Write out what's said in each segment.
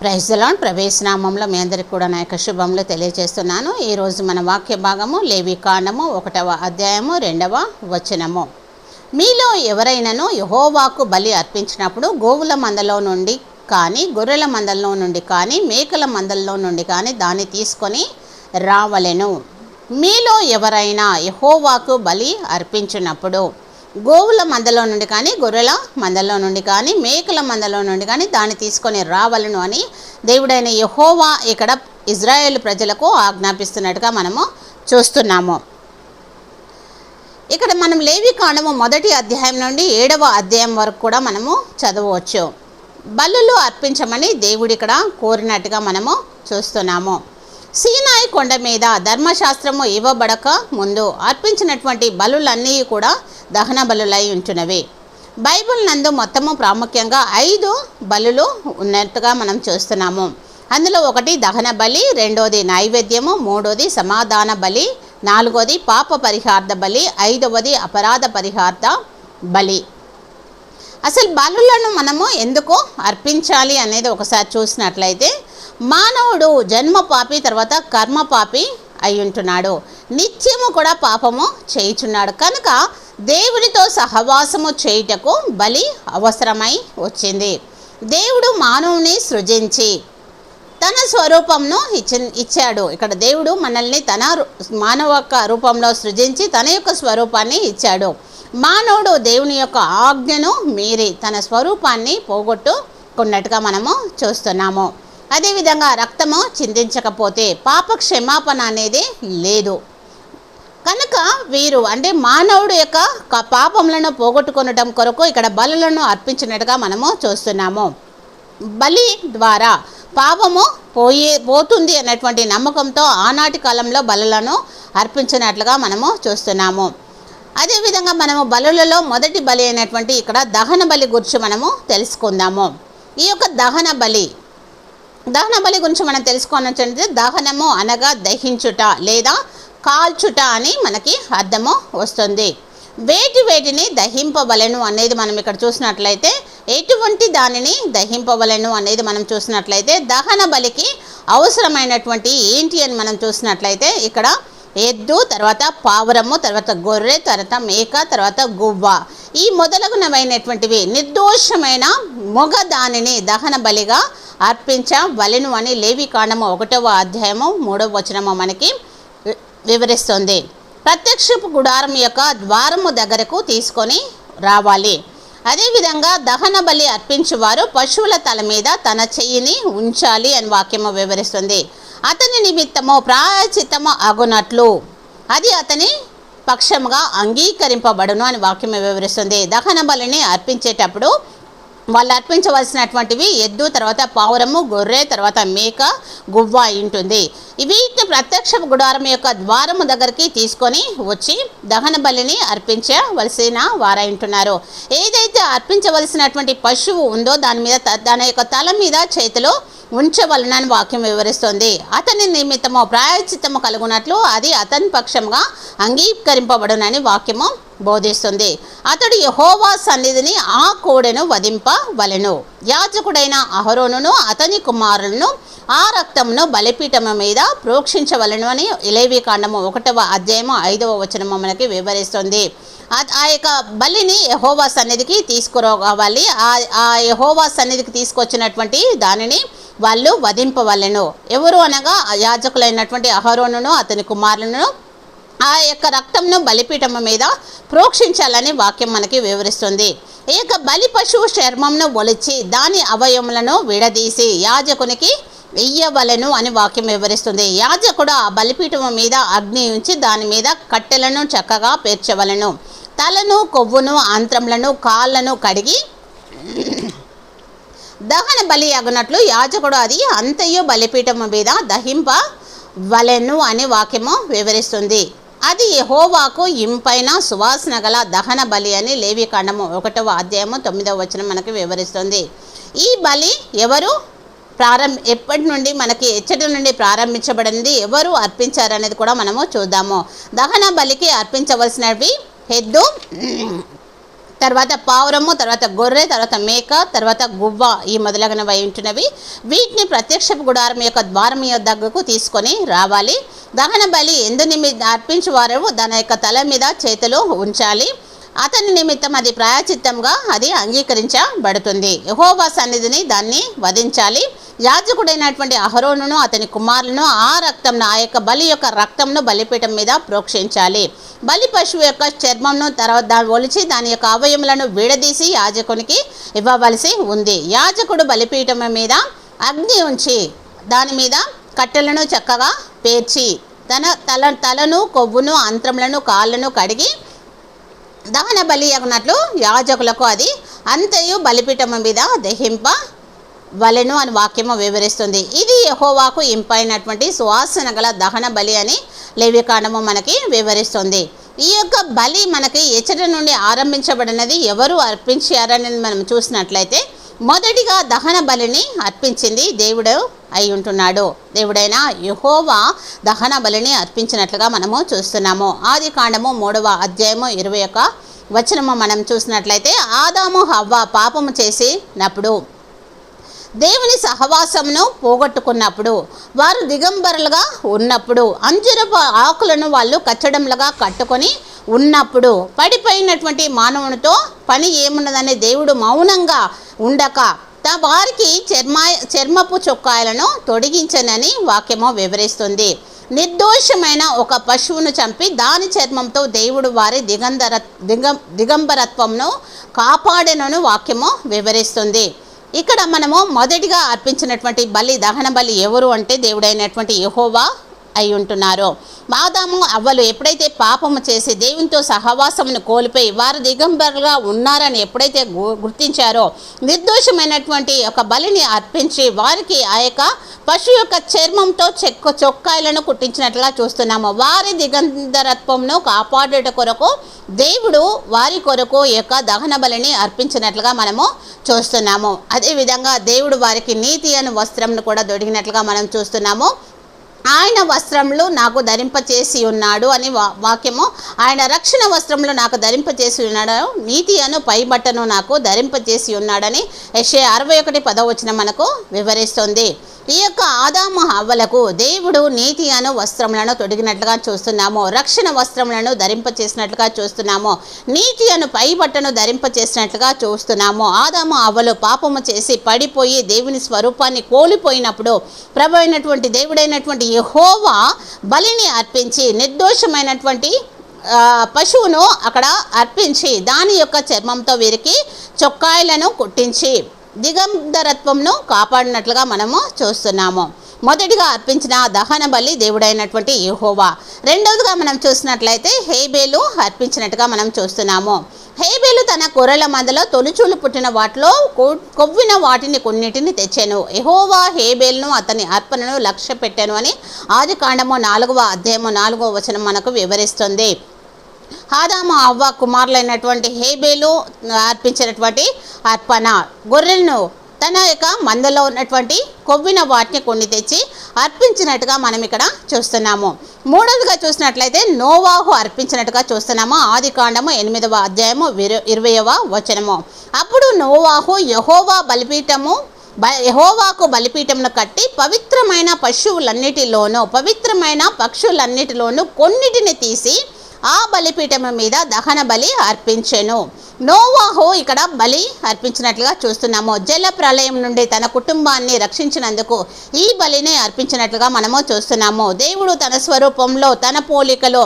ప్రైజ్లాన్ ప్రవేశనామంలో మీ అందరికీ కూడా నా యొక్క శుభములు తెలియజేస్తున్నాను. ఈరోజు మన వాక్య భాగము లేవి కాండము ఒకటవ అధ్యాయము రెండవ వచనము. మీలో ఎవరైనాను యహోవాకు బలి అర్పించినప్పుడు గోవుల మందలో నుండి కానీ గొర్రెల మందల్లో నుండి కానీ మేకల మందల్లో నుండి కానీ దాన్ని తీసుకొని రావలెను. మీలో ఎవరైనా యహోవాకు బలి అర్పించినప్పుడు గోవుల మందలో నుండి కానీ గొర్రెల మందలో నుండి కానీ మేకల మందలో నుండి కానీ దాన్ని తీసుకొని రావలను అని దేవుడైన యహోవా ఇక్కడ ఇజ్రాయేల్ ప్రజలకు ఆజ్ఞాపిస్తున్నట్టుగా మనము చూస్తున్నాము. ఇక్కడ మనం లేవి కాండము మొదటి అధ్యాయం నుండి ఏడవ అధ్యాయం వరకు కూడా మనము చదవచ్చు బలులు అర్పించమని దేవుడు ఇక్కడ కోరినట్టుగా మనము చూస్తున్నాము. సీనాయి కొండ మీద ధర్మశాస్త్రము ఇవ్వబడక ముందు అర్పించినటువంటి బలులన్నీ కూడా దహన బలులై ఉంటున్నవి. బైబిల్ నందు మొత్తము ప్రాముఖ్యంగా ఐదు బలులు ఉన్నట్టుగా మనం చూస్తున్నాము. అందులో ఒకటి దహన బలి రెండోది నైవేద్యము మూడోది సమాధాన బలి నాలుగోది పాప పరిహార్థ బలి ఐదవది అపరాధ పరిహార్థ బలి. అసలు బలులను మనము ఎందుకు అర్పించాలి అనేది ఒకసారి చూసినట్లయితే మానవుడు జన్మ పాపి తర్వాత కర్మ పాపి అయి ఉంటున్నాడు నిత్యము కూడా పాపము చేయుచున్నాడు. కనుక దేవుడితో సహవాసము చేయుటకు బలి అవసరమై వచ్చింది. దేవుడు మానవుని సృజించి తన స్వరూపంను ఇచ్చి ఇచ్చాడు. ఇక్కడ దేవుడు మనల్ని తన మానవ యొక్క రూపంలో సృజించి తన యొక్క స్వరూపాన్ని ఇచ్చాడు. మానవుడు దేవుని యొక్క ఆజ్ఞను మీరి తన స్వరూపాన్ని పోగొట్టుకున్నట్టుగా మనము చూస్తున్నాము. అదేవిధంగా రక్తము చిందించకపోతే పాప క్షమాపణ అనేది లేదు. కనుక వీరు అంటే మానవుడు యొక్క పాపములను పోగొట్టుకొనడం కొరకు ఇక్కడ బలులను అర్పించినట్టుగా మనము చూస్తున్నాము. బలి ద్వారా పాపము పోయే పోతుంది అన్నటువంటి నమ్మకంతో ఆనాటి కాలంలో బలులను అర్పించినట్లుగా మనము చూస్తున్నాము. అదేవిధంగా మనము బలులలో మొదటి బలి అయినటువంటి ఇక్కడ దహన బలి గురించి మనము తెలుసుకుందాము. ఈ యొక్క దహన బలి దహన బలి గురించి మనం తెలుసుకోవాలంటే దహనము అనగా దహించుట లేదా కాల్చుట అని మనకి అర్థము వస్తుంది. వేటి వేటిని దహింపవలెను అనేది మనం ఇక్కడ చూసినట్లయితే ఎటువంటి దానిని దహింపవలెను అనేది మనం చూసినట్లయితే దహన బలికి అవసరమైనటువంటి ఏంటి అని మనం చూసినట్లయితే ఇక్కడ ఎద్దు తర్వాత పావురము తర్వాత గొర్రె తర్వాత మేక తర్వాత గువ్వ. ఈ మొదలగునమైనటువంటివి నిర్దోషమైన మొగ దానిని దహన బలిగా అర్పించవలెను అని లేవి కాండము ఒకటవ అధ్యాయము మూడవ వచనము మనకి వివరిస్తుంది. ప్రత్యక్షపు గుడారం యొక్క ద్వారము దగ్గరకు తీసుకొని రావాలి. అదేవిధంగా దహన బలి అర్పించేవారు పశువుల తల మీద తన చెయ్యిని ఉంచాలి అని వాక్యము వివరిస్తుంది. అతని నిమిత్తము ప్రాయచిత్తము అగునట్లు. అది అతని పక్షముగా అంగీకరింపబడును అని వాక్యం వివరిస్తుంది. దహన బలిని అర్పించేటప్పుడు వాళ్ళు అర్పించవలసినటువంటివి ఎద్దు తర్వాత పావురము గొర్రె తర్వాత మేక గువ్వ ఉంటుంది. వీటిని ప్రత్యక్ష గుడారం యొక్క ద్వారము దగ్గరికి తీసుకొని వచ్చి దహన బలిని అర్పించవలసిన వారాయింటున్నారు. ఏదైతే అర్పించవలసినటువంటి పశువు ఉందో దాని మీద దాని యొక్క తల మీద చేతిలో ఉంచవలనని వాక్యం వివరిస్తుంది. అతని నిమిత్తము ప్రాయోచితము కలుగునట్లు అది అతని పక్షంగా అంగీకరింపబడునని వాక్యము బోధిస్తుంది. అతడు యహోవా సన్నిధిని ఆ కోడెను వధింపవలెను. యాజకుడైన అహరోనును అతని కుమారులను ఆ రక్తమును బలిపీఠము మీద ప్రోక్షించవలను అని ఇలేవి కాండము ఒకటవ అధ్యాయము ఐదవ వచనము మనకి వివరిస్తుంది. ఆ- యొక్క బలిని యహోవా సన్నిధికి తీసుకురావాలి. ఆ ఆ యహోవా సన్నిధికి తీసుకొచ్చినటువంటి దానిని వాళ్ళు వధింపవలెను. ఎవరు అనగా యాజకులైనటువంటి అహరోనును అతని కుమారులను ఆ యొక్క రక్తంను బలిపీఠము మీద ప్రోక్షించాలని వాక్యం మనకి వివరిస్తుంది. ఈ యొక్క బలి పశువు చర్మంను ఒలిచి దాని అవయములను విడదీసి యాజకునికి వెయ్యవలను అని వాక్యం వివరిస్తుంది. యాజకుడు ఆ బలిపీఠం మీద అగ్ని ఉంచి దాని మీద కట్టెలను చక్కగా పేర్చవలను. తలను కొవ్వును అంత్రములను కాళ్ళను కడిగి దహన బలి అగునట్లు యాజకుడు అది అంతయు బలిపీఠము మీద దహింప వలెను అని వాక్యము వివరిస్తుంది. అది హోవాకు ఇంపైన సువాసన గల దహన బలి అని లేవి కాండము ఒకటవ అధ్యాయము తొమ్మిదవ వచనం మనకి వివరిస్తుంది. ఈ బలి ఎవరు? ప్రారంభ ఎప్పటి నుండి మనకి ఎచ్చటి నుండి ప్రారంభించబడింది ఎవరు అర్పించారనేది కూడా మనము చూద్దాము. దహన బలికి అర్పించవలసినవి ఎద్దు తర్వాత పావురము తర్వాత గొర్రె తర్వాత మేక తర్వాత గువ్వ ఈ మొదలగునవి ఉంటున్నవి. వీటిని ప్రత్యక్ష గుడారం యొక్క ద్వారం దగ్గరకు తీసుకొని రావాలి. దహన బలి ఎందు నిమిత్త అర్పించేవారు దాని యొక్క తల మీద చేతులు ఉంచాలి. అతని నిమిత్తం అది ప్రాయచిత్తంగా అది అంగీకరించబడుతుంది. యహోవా సన్నిధిని దాన్ని వధించాలి. యాజకుడైనటువంటి అహరోనును అతని కుమారులను ఆ రక్తంను ఆ యొక్క బలి యొక్క రక్తంను బలిపీఠం మీద ప్రోక్షించాలి. బలి పశువు యొక్క చర్మంను తర్వాత దాన్ని ఒలిచి దాని యొక్క అవయములను విడదీసి యాజకునికి ఇవ్వవలసి ఉంది. యాజకుడు బలిపీఠం మీద అగ్ని ఉంచి దాని మీద కట్టెలను చక్కగా పేర్చి తన తల తలను కొవ్వును అంత్రములను కాళ్ళను కడిగి దహన బలి అగినట్లు యాజకులకు అది అంతయు బలిపీఠం మీద దహింప వలెను అని వాక్యము వివరిస్తుంది. ఇది యహోవాకు ఇంపైనటువంటి సువాసన గల దహన బలి అని లేవికాండము మనకి వివరిస్తుంది. ఈ యొక్క బలి మనకి ఎచ్చట నుండి ఆరంభించబడినది ఎవరు అర్పించారని మనం చూసినట్లయితే మొదటిగా దహన బలిని అర్పించింది దేవుడు అయి ఉంటున్నాడు. దేవుడైన యహోవా దహన బలిని అర్పించినట్లుగా మనము చూస్తున్నాము. ఆది కాండము మూడవ అధ్యాయము ఇరవై యొక్క వచనము మనం చూసినట్లయితే ఆదాము హవ్వ పాపము చేసినప్పుడు దేవుని సహవాసమును పోగొట్టుకున్నప్పుడు వారు దిగంబరులుగా ఉన్నప్పుడు అంజురపు ఆకులను వాళ్ళు కచ్చడంలుగా కట్టుకొని ఉన్నప్పుడు పడిపోయినటువంటి మానవునితో పని ఏమున్నదనే దేవుడు మౌనంగా ఉండక త వారికి చర్మ చర్మపు చొక్కాయలను తొడిగించనని వాక్యము వివరిస్తుంది. నిర్దోషమైన ఒక పశువును చంపి దాని చర్మంతో దేవుడు వారి దిగంధర దిగం దిగంబరత్వంను కాపాడనను వాక్యము వివరిస్తుంది. ఇక్కడ మనము మొదటిగా అర్పించినటువంటి బలి దహన బలి ఎవరు అంటే దేవుడైనటువంటి యహోవా. అయి ఉంటున్నారు. మాదాము అవ్వలు ఎప్పుడైతే పాపము చేసి దేవునితో సహవాసమును కోల్పోయి వారు దిగంబరుగా ఉన్నారని ఎప్పుడైతే గు- గుర్తించారో నిర్దోషమైనటువంటి ఒక బలిని అర్పించి వారికి ఆ యొక్క పశు యొక్క చర్మంతో చెక్క చొక్కాయలను కుట్టించినట్లుగా చూస్తున్నాము. వారి దిగంధరత్వంను కాపాడేట కొరకు దేవుడు వారి కొరకు యొక్క దహన బలిని అర్పించినట్లుగా మనము చూస్తున్నాము. అదేవిధంగా దేవుడు వారికి నీతి అని వస్త్రంను కూడా దొరికినట్లుగా మనం చూస్తున్నాము. ఆయన వస్త్రములు నాకు ధరింపచేసి ఉన్నాడు అని వా- వాక్యము. ఆయన రక్షణ వస్త్రములు నాకు ధరింపచేసి ఉన్నాడు. నీతి అను పైబట్టను నాకు ధరింపచేసి ఉన్నాడని ఎస్ఏ అరవై ఒకటి పదవచనం మనకు వివరిస్తుంది. ఈ యొక్క ఆదాము హవ్వలకు దేవుడు నీతి అను వస్త్రములను తొడిగినట్లుగా చూస్తున్నాము. రక్షణ వస్త్రములను ధరింపచేసినట్లుగా చూస్తున్నాము. నీతి అను పైబట్టను ధరింపచేసినట్లుగా చూస్తున్నాము. ఆదాము అవ్వలు పాపము చేసి పడిపోయి దేవుని స్వరూపాన్ని కోల్పోయినప్పుడు ప్రభు అయినటువంటి దేవుడైనటువంటి యహోవా బలిని అర్పించి నిర్దోషమైనటువంటి పశువును అక్కడ అర్పించి దాని యొక్క చర్మంతో వీరికి చొక్కాయలను కుట్టించి దిగంధరత్వంను కాపాడినట్లుగా మనము చూస్తున్నాము. మొదటిగా అర్పించిన దహన బలి దేవుడైనటువంటి యహోవా. రెండవదిగా మనం చూసినట్లయితే హేబేలు అర్పించినట్టుగా మనం చూస్తున్నాము. హేబేలు తన కూరల మందలో తొలిచూలు పుట్టిన వాటిలో కొ- కొవ్విన వాటిని కొన్నిటిని తెచ్చాను. ఎహోవా హేబేల్ను అతని అర్పణను లక్ష్య పెట్టాను అని ఆది కాండము నాలుగవ అధ్యాయము నాలుగవ వచనం మనకు వివరిస్తుంది. ఆదాము అవ్వ కుమారులైనటువంటి హేబేలు అర్పించినటువంటి అర్పణ గొర్రెలను తన యొక్క మందలో ఉన్నటువంటి కొవ్విన వాటిని కొన్ని తెచ్చి అర్పించినట్టుగా మనం ఇక్కడ చూస్తున్నాము. మూడవదిగా చూసినట్లయితే నోవాహు అర్పించినట్టుగా చూస్తున్నాము. ఆది కాండము ఎనిమిదవ అధ్యాయము విరు ఇరవయవ వచనము. అప్పుడు నోవాహు యహోవా బలిపీఠము బ యహోవాకు బలిపీఠమును కట్టి పవిత్రమైన పశువులన్నిటిలోనూ పవిత్రమైన పక్షులన్నిటిలోనూ కొన్నిటిని తీసి ఆ బలిపీఠము మీద దహన బలి అర్పించెను. నోవాహు ఇక్కడ బలి అర్పించినట్లుగా చూస్తున్నాము. జల ప్రళయం నుండి తన కుటుంబాన్ని రక్షించినందుకు ఈ బలిని అర్పించినట్లుగా మనము చూస్తున్నాము. దేవుడు తన స్వరూపంలో తన పోలికలో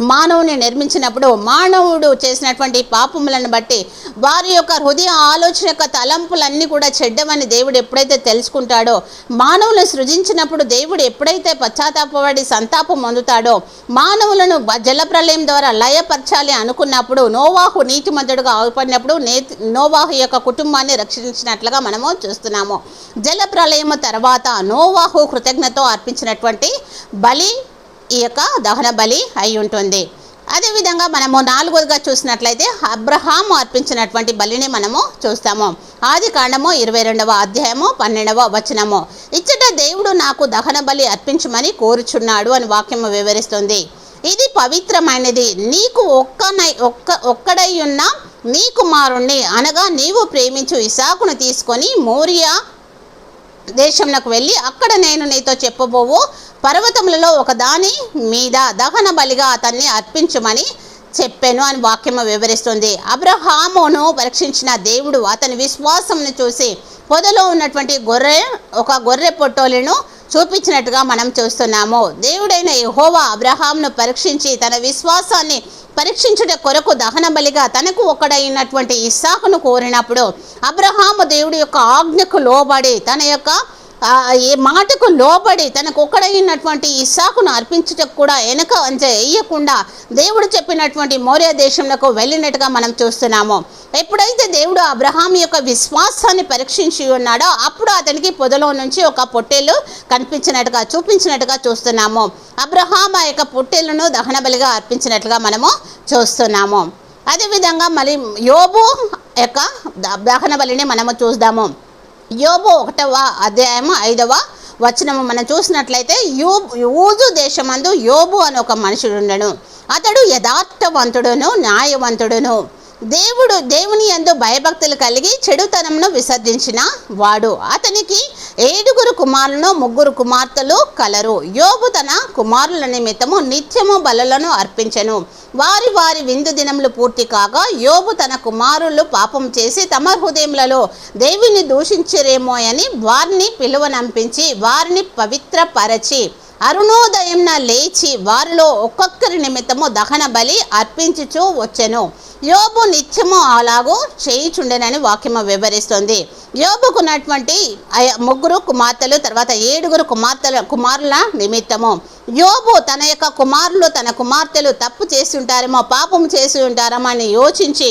మానవుని నిర్మించినప్పుడు మానవుడు చేసినటువంటి పాపములను బట్టి వారి యొక్క హృదయ ఆలోచన యొక్క తలంపులన్నీ కూడా చెడ్డమని దేవుడు ఎప్పుడైతే తెలుసుకుంటాడో మానవులను సృజించినప్పుడు దేవుడు ఎప్పుడైతే పశ్చాత్తాపడి సంతాపం పొందుతాడో మానవులను జల జలప్రలయం ద్వారా లయపరచాలి అనుకున్నప్పుడు నోవాహు నీతిమంతుడుగా ఆగిపడినప్పుడు నేతి నోవాహు యొక్క కుటుంబాన్ని రక్షించినట్లుగా మనము చూస్తున్నాము. జలప్రలయము తర్వాత నోవాహు కృతజ్ఞతో అర్పించినటువంటి బలి ఈ యొక్క దహన బలి అయి ఉంటుంది. అదేవిధంగా మనము నాలుగోదిగా చూసినట్లయితే అబ్రహాము అర్పించినటువంటి బలిని మనము చూస్తాము. ఆది కాండము ఇరవై రెండవ అధ్యాయము పన్నెండవ వచనము. ఇచ్చట దేవుడు నాకు దహన బలి అర్పించమని కోరుచున్నాడు అని వాక్యము వివరిస్తుంది. ఇది పవిత్రమైనది. నీకు ఒక్క ఒక్క ఒక్కడై ఉన్న నీ కుమారుణ్ణి అనగా నీవు ప్రేమించు ఇసాకును తీసుకొని మోరియా దేశంలోకి వెళ్ళి అక్కడ నేను నీతో చెప్పబోవు. పర్వతములలో ఒక దాని మీద దహన బలిగా అతన్ని అర్పించమని చెప్పాను అని వాక్యము వివరిస్తుంది. అబ్రహామును పరీక్షించిన దేవుడు అతని విశ్వాసంను చూసి పొదలో ఉన్నటువంటి గొర్రె ఒక గొర్రె పొట్టోలను చూపించినట్టుగా మనం చూస్తున్నాము. దేవుడైన యహోవా అబ్రహాంను పరీక్షించి తన విశ్వాసాన్ని పరీక్షించుట కొరకు దహన బలిగా తనకు ఒకడైనటువంటి ఇస్సాకును కోరినప్పుడు అబ్రహాము దేవుడి యొక్క ఆజ్ఞకు లోబడి తన యొక్క ఏ ఈ మాటకు లోబడి తనకు ఒక్కడైనటువంటి ఇసాకును అర్పించుటకు కూడా వెనక అంచ వేయకుండా దేవుడు చెప్పినటువంటి మౌర్య దేశంలో వెళ్ళినట్టుగా మనం చూస్తున్నాము. ఎప్పుడైతే దేవుడు అబ్రహాం యొక్క విశ్వాసాన్ని పరీక్షించి ఉన్నాడో అప్పుడు అతనికి పొదలో నుంచి ఒక పొట్టేలు కనిపించినట్టుగా చూపించినట్టుగా చూస్తున్నాము. అబ్రహాం ఆ యొక్క పొట్టెలను దహనబలిగా అర్పించినట్లుగా మనము చూస్తున్నాము. అదేవిధంగా మరి యోబు యొక్క దహనబలిని దహన బలిని మనము చూద్దాము. యోబు ఒకటవ అధ్యాయము ఐదవ వచనము. మనం చూసినట్లయితే యూ యూజు దేశమందు యోబు అని ఒక మనుషుడు ఉండను అతడు యథార్థవంతుడును న్యాయవంతుడును. దేవుడు దేవుని యందు భయభక్తులు కలిగి చెడుతనంను విసర్జించిన వాడు. అతనికి ఏడుగురు కుమారులను ముగ్గురు కుమార్తెలు కలరు. యోబు తన కుమారుల నిమిత్తము నిత్యము బలులను అర్పించను. వారి వారి విందు దినములు పూర్తి కాగా యోబు తన కుమారులు పాపం చేసి తమ హృదయములలో దేవుని దూషించరేమో అని వారిని పిలువనంపించి వారిని పవిత్రపరచి అరుణోదయంన లేచి వారిలో ఒక్కొక్కరి నిమిత్తము దహన బలి అర్పించుచూ వచ్చెను. యోబు నిత్యము అలాగూ చేయుచుండెనని వాక్యము వివరిస్తుంది. యోబుకున్నటువంటి ముగ్గురు కుమార్తెలు తర్వాత ఏడుగురు కుమార్తెల కుమారుల నిమిత్తము. యోబు తన యొక్క కుమారులు తన కుమార్తెలు తప్పు చేసి ఉంటారేమో పాపం చేసి ఉంటారేమో అని యోచించి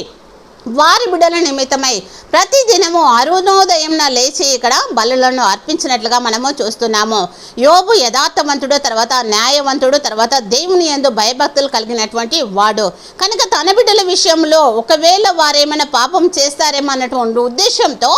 వారి బిడ్డల నిమిత్తమై ప్రతి దినము అరుణోదయంన లేచి ఇక్కడ బలులను అర్పించినట్లుగా మనము చూస్తున్నాము. యోబు యథార్థవంతుడు తర్వాత న్యాయవంతుడు తర్వాత దేవుని యందు భయభక్తులు కలిగినటువంటి వాడు. కనుక తన బిడ్డల విషయంలో ఒకవేళ వారేమైనా పాపం చేస్తారేమో అన్నటువంటి ఉద్దేశంతో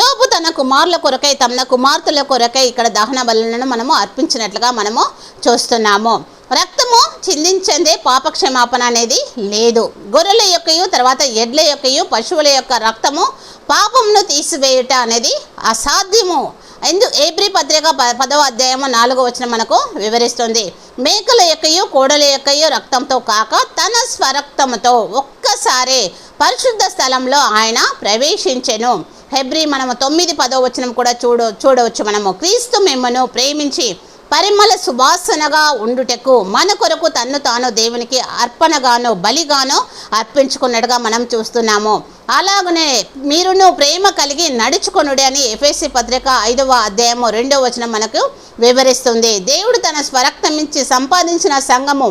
యోబు తన కుమారుల కొరకై తమ కుమార్తెల కొరకై ఇక్కడ దహన బలులను మనము అర్పించినట్లుగా మనము చూస్తున్నాము. రక్తము చిందించందే పాపక్షమాపణ అనేది లేదు. గొర్రెల యొక్కయు తర్వాత ఎడ్ల యొక్కయు పశువుల యొక్క రక్తము పాపమును తీసివేయుట అనేది అసాధ్యము. ఎందు ఏప్రి పత్రిక ప- పదవ అధ్యాయము నాలుగో వచ్చిన మనకు వివరిస్తుంది. మేకల యొక్కయు కోడల యొక్కయు రక్తంతో కాక తన స్వరక్తముతో ఒక్కసారి పరిశుద్ధ స్థలంలో ఆయన ప్రవేశించెను. హెబ్రి మనము తొమ్మిది పదో వచనం కూడా చూడ చూడవచ్చు మనము. క్రీస్తు మిమ్మను ప్రేమించి పరిమళ సువాసనగా ఉండుటకు మన కొరకు తన్ను తాను దేవునికి అర్పణగానో బలిగానో అర్పించుకున్నట్టుగా మనం చూస్తున్నాము. అలాగనే మీరును ప్రేమ కలిగి నడుచుకొనుడి అని ఎఫ్ఎస్సి పత్రిక ఐదవ అధ్యాయము రెండవ వచనం మనకు వివరిస్తుంది. దేవుడు తన స్వరక్తమించి సంపాదించిన సంఘము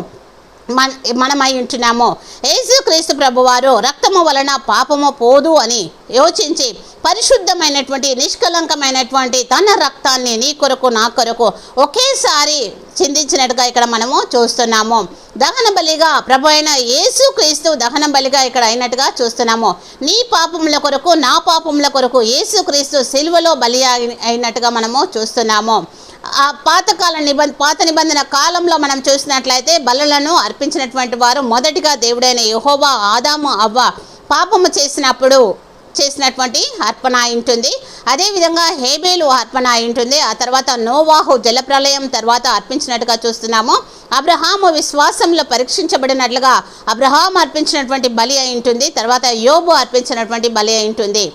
మన మనమై ఉంటున్నాము. యేసుక్రీస్తు ప్రభువారు రక్తము వలన పాపము పోదు అని యోచించి పరిశుద్ధమైనటువంటి నిష్కలంకమైనటువంటి తన రక్తాన్ని నీ కొరకు నా కొరకు ఒకేసారి చిందించినట్టుగా ఇక్కడ మనము చూస్తున్నాము. దహన బలిగా ప్రభు అయిన యేసుక్రీస్తు దహన బలిగా ఇక్కడ అయినట్టుగా చూస్తున్నాము. నీ పాపముల కొరకు నా పాపముల కొరకు యేసుక్రీస్తు సిల్వలో బలి అయి- అయినట్టుగా మనము చూస్తున్నాము. ఆ పాతకాల నిబంధ పాత నిబంధన కాలంలో మనం చూసినట్లయితే బలులను అర్పించినటువంటి వారు మొదటిగా దేవుడైన యహోవా ఆదాము అవ్వ పాపము చేసినప్పుడు చేసినటువంటి అర్పణ ఉంటుంది. అదేవిధంగా హేబేలు అర్పణ ఉంటుంది. ఆ తర్వాత నోవాహు జలప్రలయం తర్వాత అర్పించినట్టుగా చూస్తున్నాము. అబ్రహాము విశ్వాసంలో పరీక్షించబడినట్లుగా అబ్రహాం అర్పించినటువంటి బలి అయి ఉంటుంది. తర్వాత యోబు అర్పించినటువంటి బలి అయి ఉంటుంది.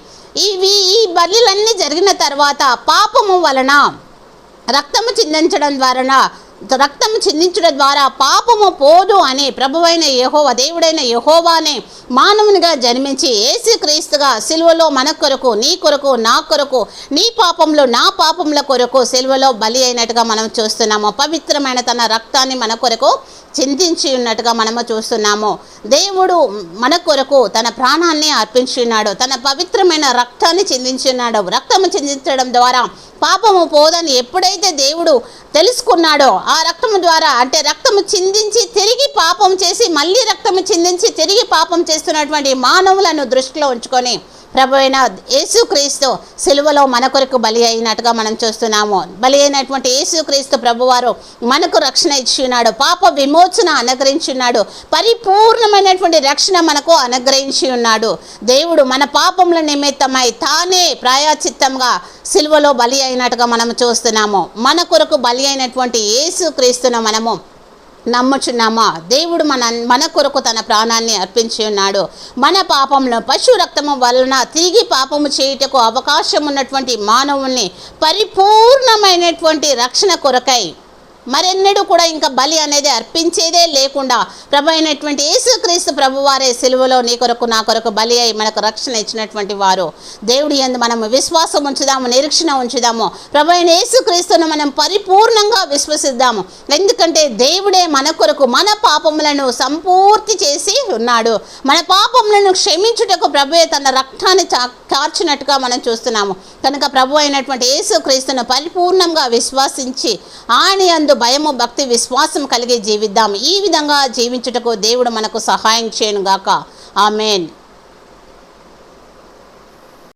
ఇవి ఈ బలులన్నీ జరిగిన తర్వాత పాపము వలన రక్తము చిందించడం ద్వారా రక్తం చిందించడం ద్వారా పాపము పోదు అని ప్రభువైన యహోవ దేవుడైన యహోవానే మానవునిగా జన్మించి ఏసుక్రీస్తుగా సిలువలో మన కొరకు నీ కొరకు నా కొరకు నీ పాపంలో నా పాపముల కొరకు సిలువలో బలి అయినట్టుగా మనం చూస్తున్నాము. పవిత్రమైన తన రక్తాన్ని మన కొరకు చింతించి ఉన్నట్టుగా మనము చూస్తున్నాము. దేవుడు మన కొరకు తన ప్రాణాన్ని అర్పించి ఉన్నాడు. తన పవిత్రమైన రక్తాన్ని చిందించున్నాడు రక్తము చిందించడం ద్వారా పాపము పోదని ఎప్పుడైతే దేవుడు తెలుసుకున్నాడో. ఆ రక్తము ద్వారా అంటే రక్తము చిందించి తిరిగి పాపం చేసి మళ్ళీ రక్తము చిందించి తిరిగి పాపం చేస్తున్నటువంటి మానవులను దృష్టిలో ఉంచుకొని ప్రభు అయిన యేసుక్రీస్తు సిలువలో మన కొరకు బలి అయినట్టుగా మనం చూస్తున్నాము. బలి అయినటువంటి యేసుక్రీస్తు ప్రభువారు మనకు రక్షణ ఇచ్చి ఉన్నాడు పాప విమోచన అనుగ్రహించున్నాడు. పరిపూర్ణమైనటువంటి రక్షణ మనకు అనుగ్రహించి ఉన్నాడు దేవుడు మన పాపముల నిమిత్తమై తానే ప్రాయాచిత్తంగా సిలువలో బలి అయినట్టుగా మనం చూస్తున్నాము. మన కొరకు బలి అయినటువంటి యేసుక్రీస్తును మనము నమ్ముచున్నామా? దేవుడు మన మన కొరకు తన ప్రాణాన్ని అర్పించి ఉన్నాడు. మన పాపంలో పశు రక్తము వలన తిరిగి పాపము చేయుటకు అవకాశం ఉన్నటువంటి మానవుని పరిపూర్ణమైనటువంటి రక్షణ కొరకై మరెన్నడూ కూడా ఇంకా బలి అనేది అర్పించేదే లేకుండా ప్రభు అయినటువంటి యేసుక్రీస్తు ప్రభువారే సిలువలో నీ కొరకు నా కొరకు బలి అయి మనకు రక్షణ ఇచ్చినటువంటి వారు. దేవుడి యందు మనము విశ్వాసం ఉంచుదాము నిరీక్షణ ఉంచుదాము. ప్రభు అయిన యేసుక్రీస్తును మనం పరిపూర్ణంగా విశ్వసిద్దాము. ఎందుకంటే దేవుడే మన కొరకు మన పాపములను సంపూర్తి చేసి ఉన్నాడు. మన పాపములను క్షమించుటకు ప్రభువే తన రక్తాన్ని చా- కార్చినట్టుగా మనం చూస్తున్నాము. కనుక ప్రభు అయినటువంటి యేసుక్రీస్తును పరిపూర్ణంగా విశ్వాసించి ఆని అందు భయము భక్తి విశ్వాసం కలిగి జీవిద్దాం. ఈ విధంగా జీవించుటకు దేవుడు మనకు సహాయం చేయను గాక ఆమెన్.